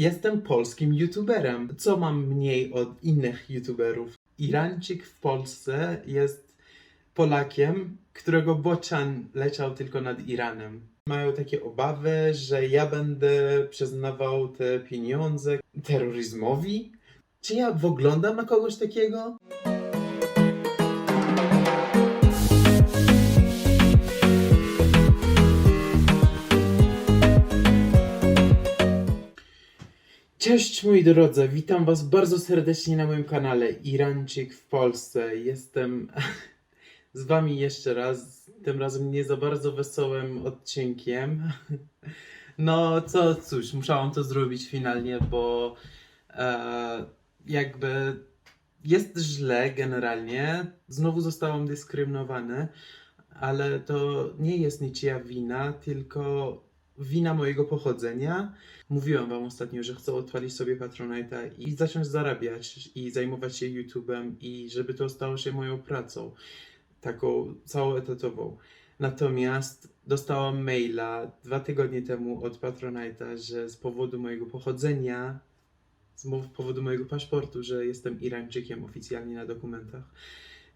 Jestem polskim youtuberem. Co mam mniej od innych youtuberów? Irańczyk w Polsce jest Polakiem, którego bocian leciał tylko nad Iranem. Mają takie obawy, że ja będę przyznawał te pieniądze terroryzmowi? Czy ja wyglądam na kogoś takiego? Cześć moi drodzy, witam was bardzo serdecznie na moim kanale Irańczyk w Polsce. Jestem z wami jeszcze raz, tym razem nie za bardzo wesołym odcinkiem. No co cóż, musiałam to zrobić finalnie, bo e, jakby jest źle generalnie. Znowu zostałam dyskryminowany, ale to nie jest niczyja wina, tylko wina mojego pochodzenia. Mówiłem wam ostatnio, że chcę odpalić sobie Patronite'a i zacząć zarabiać i zajmować się YouTube'em i żeby to stało się moją pracą, taką całoetatową. Natomiast dostałam maila dwa tygodnie temu od Patronite'a, że z powodu mojego pochodzenia, z powodu mojego paszportu, że jestem Irańczykiem oficjalnie na dokumentach,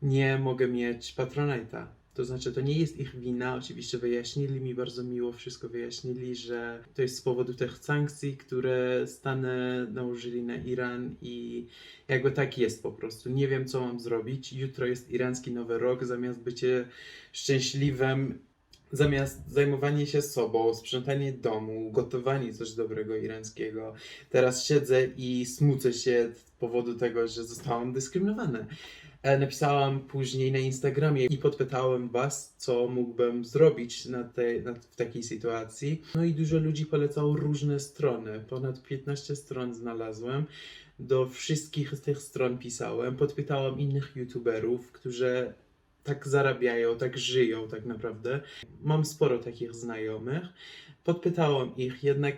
nie mogę mieć Patronite'a. To znaczy, to nie jest ich wina. Oczywiście wyjaśnili mi bardzo miło, wszystko wyjaśnili, że to jest z powodu tych sankcji, które Stany nałożyli na Iran i jakby tak jest po prostu. Nie wiem, co mam zrobić. Jutro jest irański nowy rok. Zamiast bycie szczęśliwym, zamiast zajmowanie się sobą, sprzątanie domu, gotowanie coś dobrego irańskiego, teraz siedzę i smucę się z powodu tego, że zostałam dyskryminowany. E, Napisałam później na Instagramie i podpytałem Was, co mógłbym zrobić na na, w takiej sytuacji. No i dużo ludzi polecało różne strony. Ponad 15 stron znalazłem. Do wszystkich z tych stron pisałem. Podpytałam innych YouTuberów, którzy tak zarabiają, tak żyją tak naprawdę. Mam sporo takich znajomych. Podpytałam ich, jednak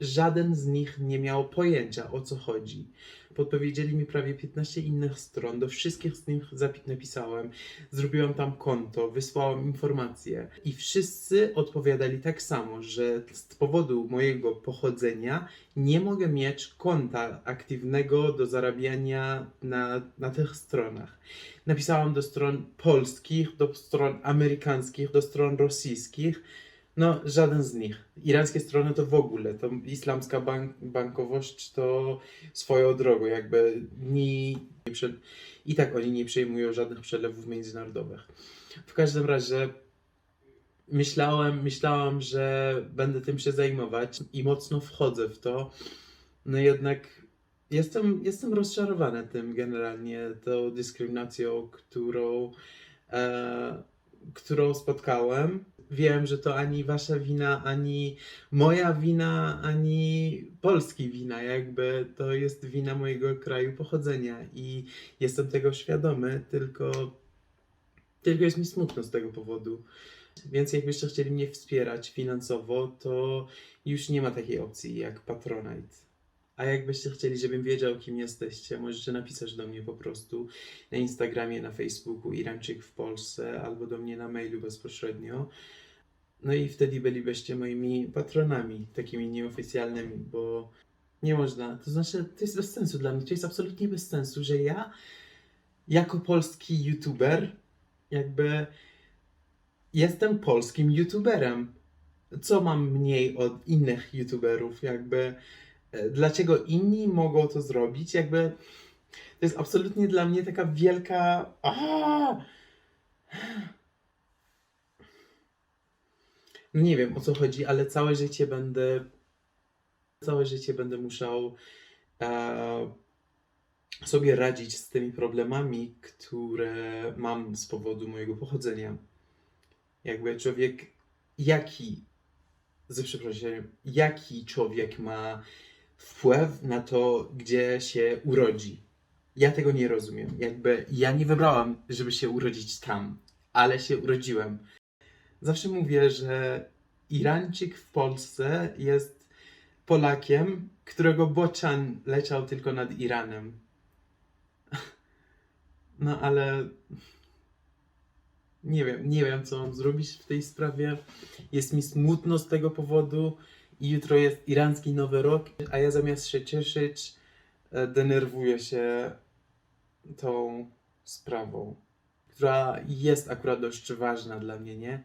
żaden z nich nie miał pojęcia o co chodzi. Podpowiedzieli mi prawie 15 innych stron, do wszystkich z nich zapi- napisałem, zrobiłam tam konto, wysłałam informacje i wszyscy odpowiadali tak samo, że z powodu mojego pochodzenia nie mogę mieć konta aktywnego do zarabiania na, na tych stronach. Napisałam do stron polskich, do stron amerykańskich, do stron rosyjskich. No, żaden z nich. Irańskie strony to w ogóle, to islamska bank, bankowość to swoją drogą, jakby ni, i tak oni nie przejmują żadnych przelewów międzynarodowych. W każdym razie myślałem, myślałam, że będę tym się zajmować i mocno wchodzę w to. No jednak jestem, jestem rozczarowany tym generalnie, tą dyskryminacją, którą, e, którą spotkałem. Wiem, że to ani wasza wina, ani moja wina, ani polski wina, jakby to jest wina mojego kraju pochodzenia i jestem tego świadomy, tylko, tylko jest mi smutno z tego powodu. Więc jakbyście chcieli mnie wspierać finansowo, to już nie ma takiej opcji jak Patronite. A jakbyście chcieli, żebym wiedział, kim jesteście, możecie napisać do mnie po prostu na Instagramie, na Facebooku Irańczyk w Polsce, albo do mnie na mailu bezpośrednio. No i wtedy bylibyście moimi patronami, takimi nieoficjalnymi, bo nie można. To znaczy, to jest bez sensu dla mnie. To jest absolutnie bez sensu, że ja, jako polski youtuber, jakby jestem polskim youtuberem. Co mam mniej od innych youtuberów? Jakby dlaczego inni mogą to zrobić? Jakby to jest absolutnie dla mnie taka wielka. No nie wiem o co chodzi, ale całe życie będę. Całe życie będę musiał e, sobie radzić z tymi problemami, które mam z powodu mojego pochodzenia. Jakby człowiek, jaki, ze przeproszeniem, jaki człowiek ma wpływ na to, gdzie się urodzi. Ja tego nie rozumiem. Jakby ja nie wybrałam, żeby się urodzić tam, ale się urodziłem. Zawsze mówię, że Irańczyk w Polsce jest Polakiem, którego bocian leciał tylko nad Iranem. No ale nie wiem, nie wiem co mam zrobić w tej sprawie. Jest mi smutno z tego powodu jutro jest irański Nowy Rok, a ja zamiast się cieszyć, e, denerwuję się tą sprawą, która jest akurat dość ważna dla mnie, nie?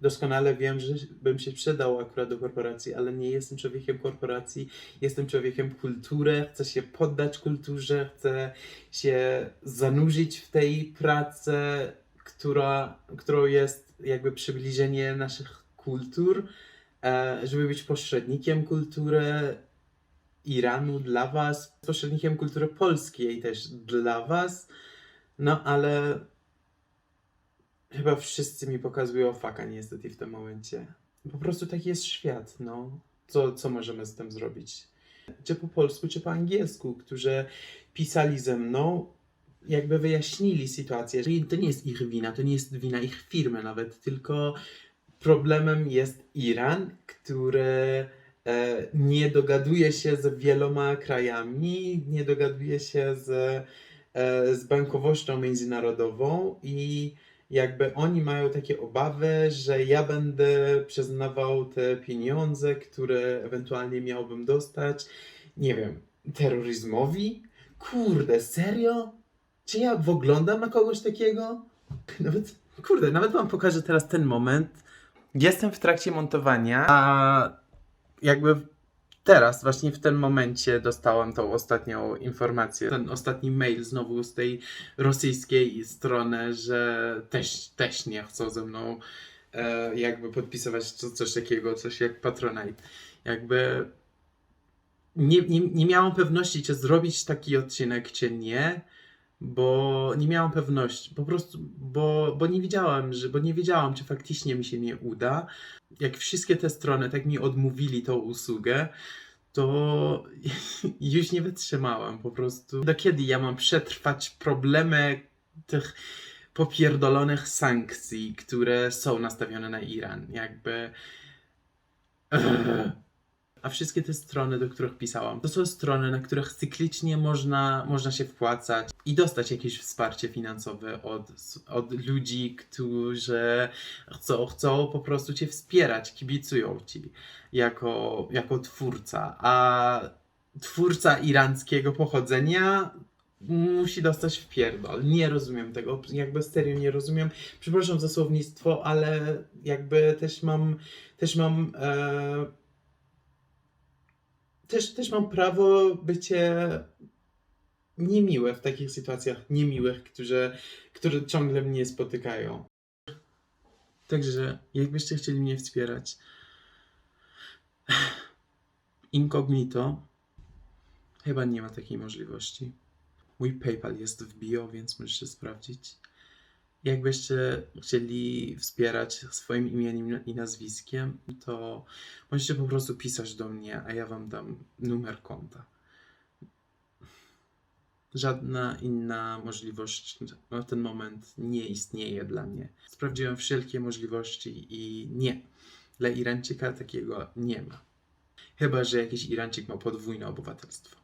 Doskonale wiem, że bym się przydał akurat do korporacji, ale nie jestem człowiekiem korporacji, jestem człowiekiem kultury, chcę się poddać kulturze, chcę się zanurzyć w tej pracy, która, którą jest jakby przybliżenie naszych kultur, żeby być pośrednikiem kultury Iranu dla Was, pośrednikiem kultury polskiej też dla Was. No ale chyba wszyscy mi pokazują faka niestety w tym momencie. Po prostu taki jest świat, no. Co, co możemy z tym zrobić? Czy po polsku, czy po angielsku, którzy pisali ze mną, jakby wyjaśnili sytuację. To nie jest ich wina, to nie jest wina ich firmy nawet, tylko problemem jest Iran, który e, nie dogaduje się z wieloma krajami, nie dogaduje się z, e, z bankowością międzynarodową i jakby oni mają takie obawy, że ja będę przyznawał te pieniądze, które ewentualnie miałbym dostać, nie wiem, terroryzmowi? Kurde, serio? Czy ja wyglądam na kogoś takiego? Nawet, kurde, nawet wam pokażę teraz ten moment. Jestem w trakcie montowania, a jakby teraz, właśnie w tym momencie dostałam tą ostatnią informację, ten ostatni mail znowu z tej rosyjskiej strony, że też, też nie chcą ze mną e, jakby podpisywać co, coś takiego, coś jak Patronite. Jakby nie, nie, nie miałam pewności, czy zrobić taki odcinek, czy nie, bo nie miałam pewności, po prostu, bo, bo nie wiedziałam, że, bo nie wiedziałam, czy faktycznie mi się nie uda. Jak wszystkie te strony tak mi odmówili tą usługę, to już nie wytrzymałam po prostu. Do kiedy ja mam przetrwać problemy tych popierdolonych sankcji, które są nastawione na Iran? Jakby. A wszystkie te strony, do których pisałam, to są strony, na których cyklicznie można, można się wpłacać i dostać jakieś wsparcie finansowe od, od ludzi, którzy chcą, chcą po prostu cię wspierać, kibicują ci jako, jako twórca. A twórca iranckiego pochodzenia musi dostać w pierdol. Nie rozumiem tego, jakby serio nie rozumiem. Przepraszam za słownictwo, ale jakby też mam, też mam e, też, też mam prawo bycie niemiłe w takich sytuacjach, niemiłych, które, które ciągle mnie spotykają. Także, jakbyście chcieli mnie wspierać, incognito, chyba nie ma takiej możliwości. Mój PayPal jest w bio, więc możecie sprawdzić. Jakbyście chcieli wspierać swoim imieniem i nazwiskiem, to możecie po prostu pisać do mnie, a ja wam dam numer konta. Żadna inna możliwość na ten moment nie istnieje dla mnie. Sprawdziłem wszelkie możliwości i nie. Dla Irańczyka takiego nie ma. Chyba, że jakiś Irańczyk ma podwójne obywatelstwo.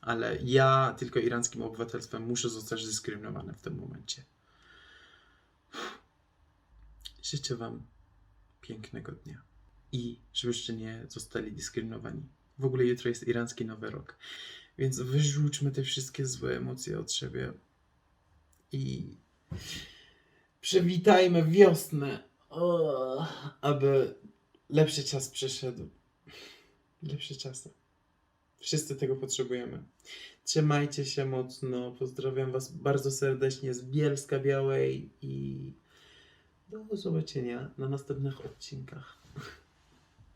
Ale ja tylko irańskim obywatelstwem muszę zostać dyskryminowany w tym momencie. Życzę Wam pięknego dnia i żebyście nie zostali dyskryminowani. W ogóle jutro jest irański Nowy Rok, więc wyrzućmy te wszystkie złe emocje od siebie i przywitajmy wiosnę, o, aby lepszy czas przyszedł. Lepsze czasy. Wszyscy tego potrzebujemy. Trzymajcie się mocno. Pozdrawiam Was bardzo serdecznie z Bielska Białej i do zobaczenia na następnych odcinkach.